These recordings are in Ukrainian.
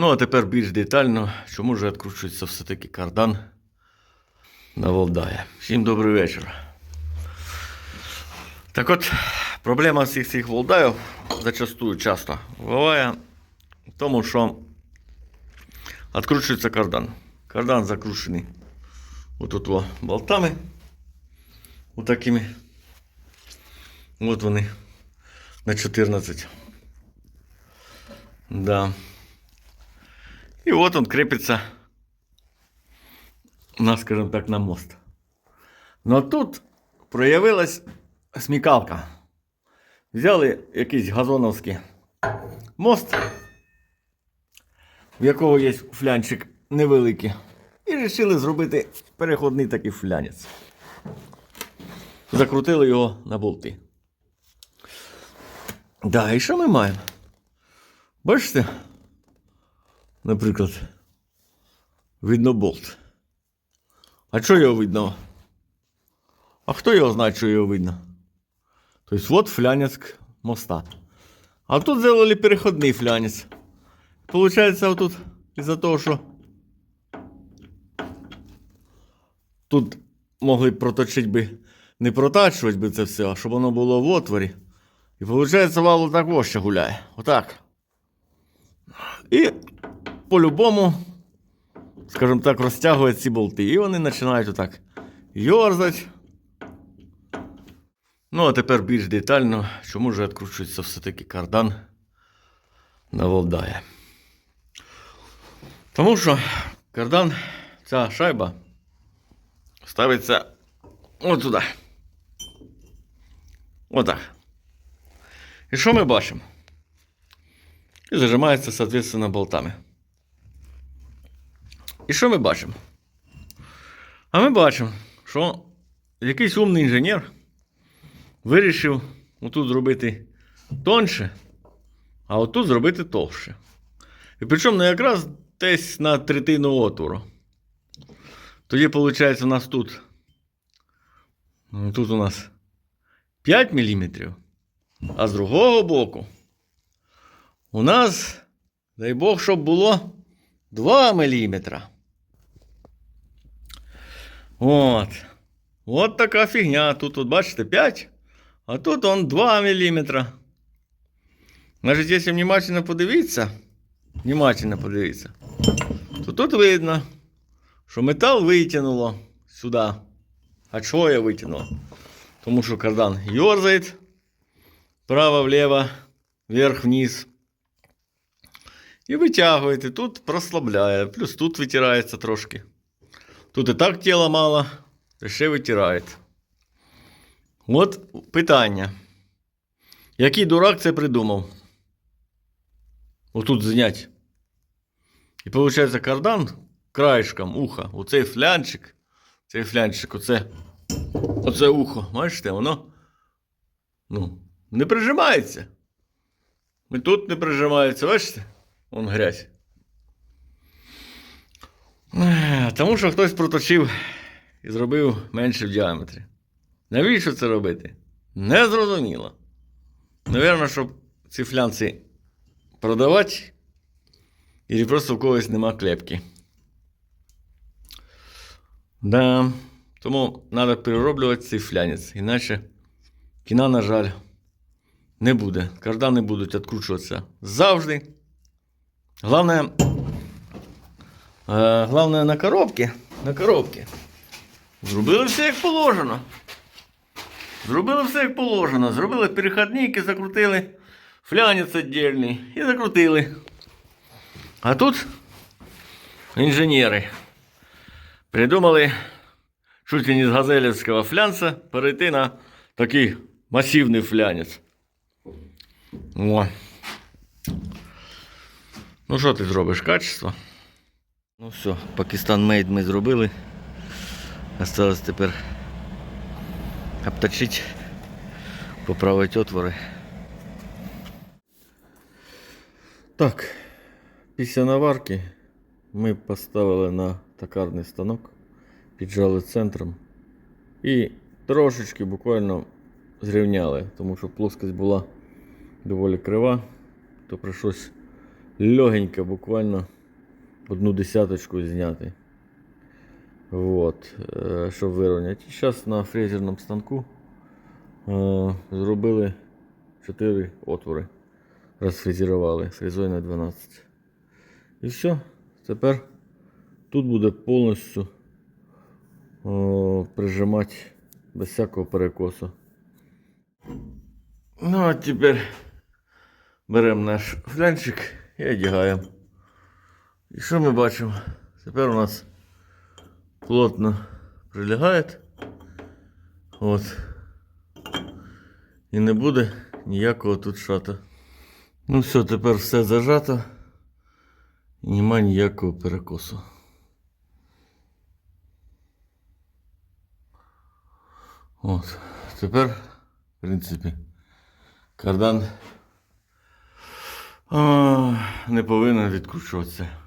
Ну, а тепер більш детально, чому ж відкручується все-таки кардан на Волдає. Всім добрий вечір. Так от, проблема всіх цих Волдаїв зачастую часто буває в тому, що відкручується кардан. Кардан закручений отут во болтами. Отакими. От вони на 14. Да. И вот он крепится на, скажем так, на мост. Но тут проявилась смікалка. Взяли якийсь газоновський мост, в якого є флянчик невеликий, і вирішили зробити переходний такий флянець. Закрутили його на болти. Да, і що ми маємо? Бачите? Наприклад, видно болт. А що його видно? А хто його знає, що його видно? Тобто, от флянець моста. А тут зробили переходний флянець. Получається, отут із-за того, що тут могли б проточити би, не протачувати би це все, а щоб воно було в отворі. І виходить, вал так ще гуляє. Отак. І по-любому, скажімо так, розтягує ці болти. І вони починають отак йорзати. Ну, а тепер більш детально, чому ж відкручується все-таки кардан на Волдає. Тому що кардан, ця шайба ставиться от туди. Отак. І що ми бачимо? І зажимається, соответственно, болтами. І що ми бачимо? А ми бачимо, що якийсь умний інженер вирішив отут зробити тонше, а отут зробити товще. І причому не якраз десь на третину отвору. Тоді, виходить, у нас тут. Тут у нас 5 мм, а з другого боку у нас, дай Бог, щоб було 2 мм. От. От така фігня. Тут, от, бачите, 5, а тут он 2 мм. Значить, якщо внимательно подивитися, внимательно подивитися, то тут видно, що метал витягнуло сюди. А чого я витягнуло? Тому що кардан йорзає вправо-вліво, вверх-вниз. І витягуєте. Тут прослабляє, плюс тут витирається трошки. Тут і так тіла мало, ще витираєте. От питання. Який дурак це придумав? Отут знять. І виходить кардан краєшком уха. Оцей флянчик. Цей флянчик, оце. Оце ухо. Бачите, воно. Ну, не прижимається. І тут не прижимається, бачите? Вон грязь. Ех, Тому що хтось проточив і зробив менше в діаметрі. Навіщо це робити? Не зрозуміло. Навірно, щоб ці флянці продавати, і просто в когось нема клепки. Да. Тому треба перероблювати цей флянець, іначе кіна, на жаль, не буде. Кардани будуть відкручуватися завжди. Главное, е, главное на коробці. На коробці. Зробили все як положено. Зробили все як положено. Зробили переходники, закрутили флянець віддільний і закрутили. А тут інженери придумали чуть ли не з газелівського флянца перейти на такий масивний флянець. О. Ну, що ти зробиш? Качество? Ну все, Пакистан Мейд ми зробили. Осталось тепер обточити, поправити отвори. Так, після наварки ми поставили на токарний станок, піджали центром і трошечки буквально зрівняли, тому що плоскость була доволі крива, то прийшлось легенько, буквально одну десяточку зняти. Вот, е, щоб вирівняти. І зараз на фрезерному станку е, зробили 4 отвори. Розфрезерували фрезою на 12. І все. Тепер тут буде повністю о, прижимати без всякого перекосу. Ну, а тепер беремо наш флянчик і одягаємо. І що ми бачимо? Тепер у нас плотно прилягає. От. І не буде ніякого тут шата. Ну все, тепер все зажато. І нема ніякого перекосу. От. Тепер, в принципі, кардан а, не повинен відкручуватися.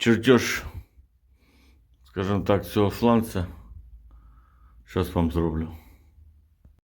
Чертеж, скажімо так, цього фланця. Зараз вам зроблю.